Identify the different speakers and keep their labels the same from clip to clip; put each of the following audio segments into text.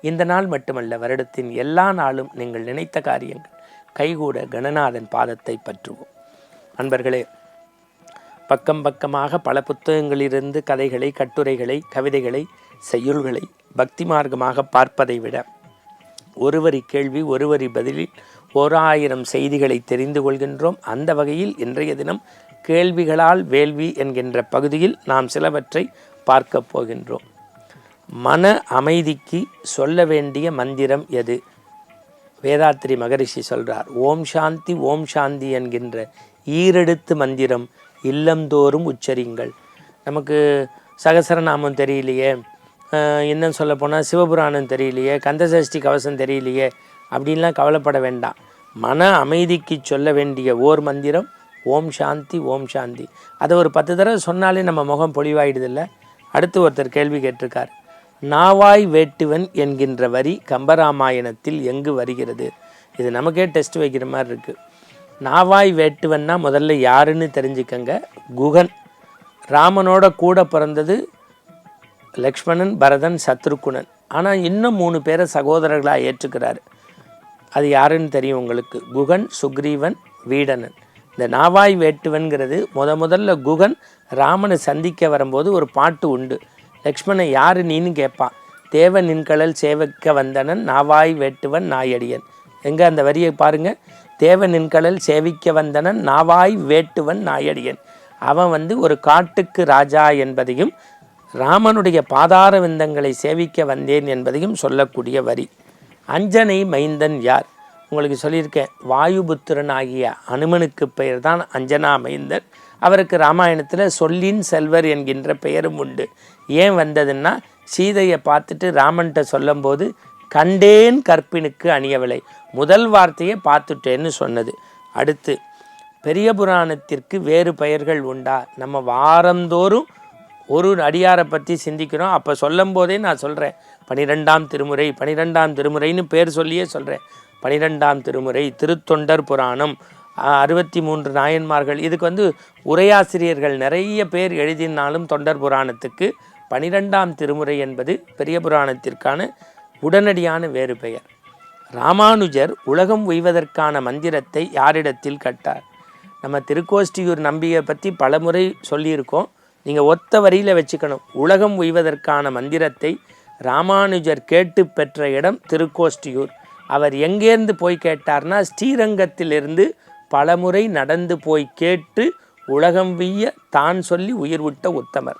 Speaker 1: இந்த நாள் மட்டுமல்ல வருடத்தின் எல்லா நாளும் நீங்கள் நினைத்த காரியங்கள். கைகூட கணநாதன் பாதத்தை பற்றுவோம். அன்பர்களே பக்கம் பக்கமாக பல புத்தகங்களிலிருந்து கதைகளை கட்டுரைகளை கவிதைகளை செய்யுள்களை பக்தி மார்க்கமாக பார்ப்பதை விட ஒருவரி கேள்வி ஒருவரி பதிலில் ஓர் ஆயிரம் செய்திகளை தெரிந்து கொள்கின்றோம். அந்த வகையில் இன்றைய தினம் கேள்விகளால் வேள்வி என்கின்ற பகுதியில் நாம் சிலவற்றை பார்க்கப் போகின்றோம். மன அமைதிக்கு சொல்ல வேண்டிய மந்திரம் எது? வேதாத்திரி மகரிஷி சொல்கிறார் ஓம் சாந்தி ஓம் சாந்தி என்கின்ற ஈரெடுத்து மந்திரம் இல்லந்தோறும் உச்சரிங்கள். நமக்கு சகசரநாமம் தெரியலையே என்னன்னு இன்னும் சொல்ல போனால் சிவபுராணம் தெரியலையே கந்தசஷ்டி கவசம் தெரியலையே அப்படின்லாம் கவலைப்பட வேண்டாம். மன அமைதிக்கு சொல்ல வேண்டிய ஓர் மந்திரம் ஓம் சாந்தி ஓம் சாந்தி அதை ஒரு பத்து தடவை சொன்னாலே நம்ம முகம் பொலிவாயிடுதில்ல அடுத்து ஒருத்தர் கேள்வி கேட்டிருக்கார் நாவாய் வேட்டுவன் என்கின்ற வரி கம்பராமாயணத்தில் எங்கு வருகிறது? இது நமக்கே டெஸ்ட் வைக்கிற மாதிரி இருக்குது நாவாய் வேட்டுவன்னா முதல்ல யாருன்னு தெரிஞ்சுக்கங்க. குகன். ராமனோட கூட பிறந்தது லக்ஷ்மணன் பரதன் சத்ருகுணன் ஆனால் இன்னும் மூணு பேரை சகோதரர்களாக ஏற்றுக்கிறாரு. அது யாருன்னு தெரியும் உங்களுக்கு? குகன் சுக்ரீவன் வீடனன். இந்த நாவாய் வேட்டுவன்கிறது முத முதல்ல குகன் ராமனை சந்திக்க வரும்போது ஒரு பாட்டு உண்டு. லக்ஷ்மணன் யாரு நீன்னு கேட்பான் தேவ நின்கடல் சேவிக்க வந்தனன் நாவாய் வேட்டுவன் நாயடியன். எங்க அந்த வரியை பாருங்க. தேவ நின்கடல் சேவிக்க வந்தனன் நாவாய் வேட்டுவன் நாயடியன். அவன் வந்து ஒரு காட்டுக்கு ராஜா என்பதையும் ராமனுடைய பாதார விந்தங்களை சேவிக்க வந்தேன் என்பதையும் சொல்லக்கூடிய வரி. அஞ்சனை மைந்தன் யார்? உங்களுக்கு சொல்லியிருக்கேன். வாயுபுத்திரன் ஆகிய அனுமனுக்கு பெயர் தான் அஞ்சனாமைந்தர் அவருக்கு ராமாயணத்தில் சொல்லின் செல்வர் என்கின்ற பெயரும் உண்டு. ஏன் வந்ததுன்னா சீதையை பார்த்துட்டு ராமன்கிட்ட சொல்லும்போது கண்டேன் கற்பினுக்கு அணியவில்லை. முதல் வார்த்தையை பார்த்துட்டேன்னு சொன்னது. அடுத்து பெரிய புராணத்திற்கு வேறு பெயர்கள் உண்டா? நம்ம வாரந்தோறும் ஒரு அடியாரை பற்றி சிந்திக்கிறோம். அப்போ சொல்லும் போதே நான் சொல்கிறேன் பனிரெண்டாம் திருமுறை பனிரெண்டாம் திருமுறைன்னு பேர் சொல்லியே சொல்கிறேன் பனிரெண்டாம் திருமுறை திருத்தொண்டர் புராணம். அறுபத்தி மூன்று நாயன்மார்கள். இதுக்கு வந்து உரையாசிரியர்கள் நிறைய பேர் எழுதினாலும் தொண்டர் புராணத்துக்கு பனிரெண்டாம் திருமுறை என்பது பெரிய புராணத்திற்கான உடனடியான வேறு பெயர். ராமானுஜர் உலகம் உய்வதற்கான மந்திரத்தை யாரிடத்தில் கட்டார்? நம்ம திருக்கோஷ்டியூர் நம்பியை பற்றி பலமுறை சொல்லியிருக்கோம். நீங்கள் ஒத்த வரியில் வச்சுக்கணும். உலகம் உய்வதற்கான மந்திரத்தை ராமானுஜர் கேட்டு பெற்ற இடம் திருக்கோஷ்டியூர். அவர் எங்கேருந்து போய் கேட்டார்னா ஸ்ரீரங்கத்திலிருந்து பலமுறை நடந்து போய் கேட்டு உலகம் வீய தான் சொல்லி உயிர் விட்ட உத்தமர்.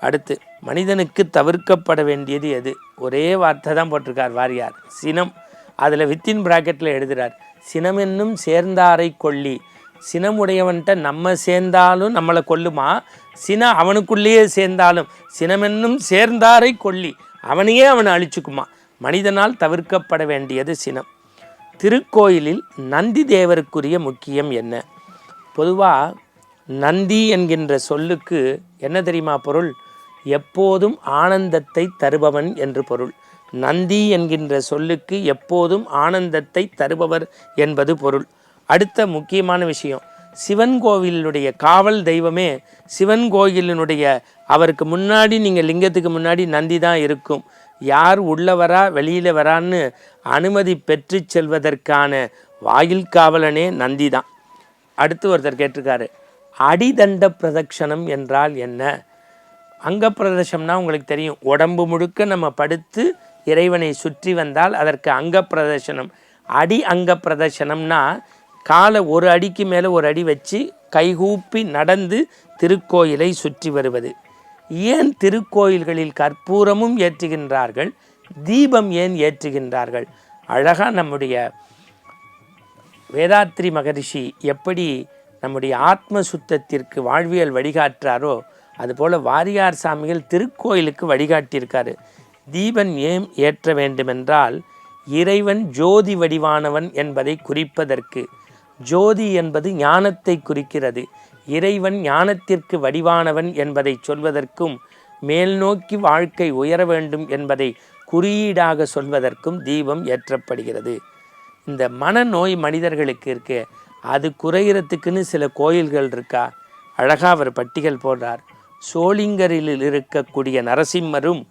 Speaker 1: அடுத்து மனிதனுக்கு தவிர்க்கப்பட வேண்டியது எது? ஒரே வார்த்தை தான் போட்டிருக்கார் வாரியார். சினம். அதில் வித்தின் பிராக்கெட்டில் எழுதுகிறார் சினம் என்னும் சேர்ந்தாரை கொல்லி. சினமுடையவன்கிட்ட நம்ம சேர்ந்தாலும் நம்மளை கொல்லுமா? சின அவனுக்குள்ளேயே சேர்ந்தாலும் சினமென்னும் சேர்ந்தாரை கொல்லி. அவனையே அவனை அழிச்சுக்குமா? மனிதனால் தவிர்க்கப்பட வேண்டியது சினம். திருக்கோயிலில் நந்தி தேவருக்குரிய முக்கியம் என்ன? பொதுவாக நந்தி என்கின்ற சொல்லுக்கு என்ன தெரியுமா பொருள்? எப்போதும் ஆனந்தத்தை தருபவன் என்று பொருள். நந்தி என்கின்ற சொல்லுக்கு எப்போதும் ஆனந்தத்தை தருபவர் என்பது பொருள். அடுத்த முக்கியமான விஷயம். சிவன் கோவிலினுடைய காவல் தெய்வமே சிவன் கோயிலினுடைய அவருக்கு முன்னாடி நீங்கள் லிங்கத்துக்கு முன்னாடி நந்தி தான் இருக்கும். யார் உள்ள வரா வெளியில் வரான்னு அனுமதி பெற்று செல்வதற்கான வாயில் காவலனே நந்தி தான் அடுத்து ஒருத்தர் கேட்டிருக்காரு அடிதண்ட பிரதட்சணம் என்றால் என்ன? அங்க பிரதேசம்னா உங்களுக்கு தெரியும் உடம்பு முழுக்க நம்ம படுத்து இறைவனை சுற்றி வந்தால் அதற்கு அங்க பிரதர்சனம் அடி அங்க பிரதர்சனம்னா காலை ஒரு அடிக்கு மேலே ஒரு அடி வச்சு கைகூப்பி நடந்து திருக்கோயிலை சுற்றி வருவது. ஏன் திருக்கோயில்களில் கற்பூரமும் ஏற்றுகின்றார்கள்? தீபம் ஏன் ஏற்றுகின்றார்கள்? அழகா நம்முடைய வேதாத்ரி மகரிஷி எப்படி நம்முடைய ஆத்ம சுத்தத்திற்கு வாழ்வியல் வழிகாட்டுறாரோ அதுபோல் வாரியார் சாமிகள் திருக்கோயிலுக்கு வழிகாட்டியிருக்காரு. தீபன் ஏன் ஏற்ற வேண்டுமென்றால் இறைவன் ஜோதி வடிவானவன் என்பதை குறிப்பதற்கு. ஜோதி என்பது ஞானத்தை குறிக்கிறது. இறைவன் ஞானத்திற்கு வடிவானவன் என்பதை சொல்வதற்கும் மேல்நோக்கி வாழ்க்கை உயர வேண்டும் என்பதை குறியீடாக சொல்வதற்கும் தீபம் ஏற்றப்படுகிறது. இந்த மனநோய் மனிதர்களுக்கு இருக்கு அது குறையிறதுக்குன்னு சில கோயில்கள் இருக்கா? அழகா அவர் பட்டிகள் போடுறார். சோளிங்கரில் இருக்கக்கூடிய நரசிம்மரும்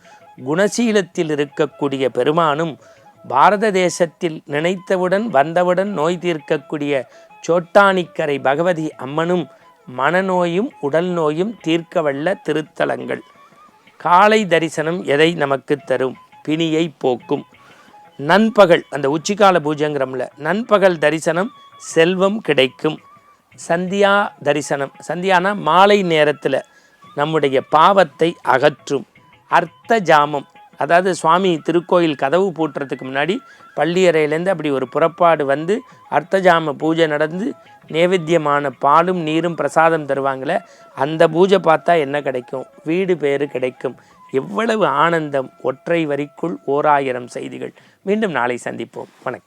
Speaker 1: குணசீலத்தில் இருக்கக்கூடிய பெருமானும் பாரத தேசத்தில் நினைத்தவுடன் வந்தவுடன் நோய் தீர்க்கக்கூடிய சோட்டானிக்கரை பகவதி அம்மனும் மனநோயும் உடல் நோயும் தீர்க்க வல்ல திருத்தலங்கள். காலை தரிசனம் எதை நமக்கு தரும்? பிணியை போக்கும். நண்பகல் அந்த உச்சிக்கால பூஜைங்கிறோம்ல நண்பகல் தரிசனம் செல்வம் கிடைக்கும். சந்தியா தரிசனம் சந்தியானா மாலை நேரத்தில் நம்முடைய பாவத்தை அகற்றும். அர்த்த ஜாமம் அதாவது சுவாமி திருக்கோயில் கதவு பூட்டுறதுக்கு முன்னாடி பள்ளியறையிலேருந்து அப்படி ஒரு புறப்பாடு வந்து அர்த்தஜாம பூஜை நடந்து நேவேத்தியமான பாலும் நீரும் பிரசாதம் தருவாங்களே அந்த பூஜை பார்த்தா என்ன கிடைக்கும்? வீடு பேறு கிடைக்கும். எவ்வளவு ஆனந்தம் ஒற்றை வரிக்குள் ஓராயிரம் செய்திகள். மீண்டும் நாளை சந்திப்போம். வணக்கம்.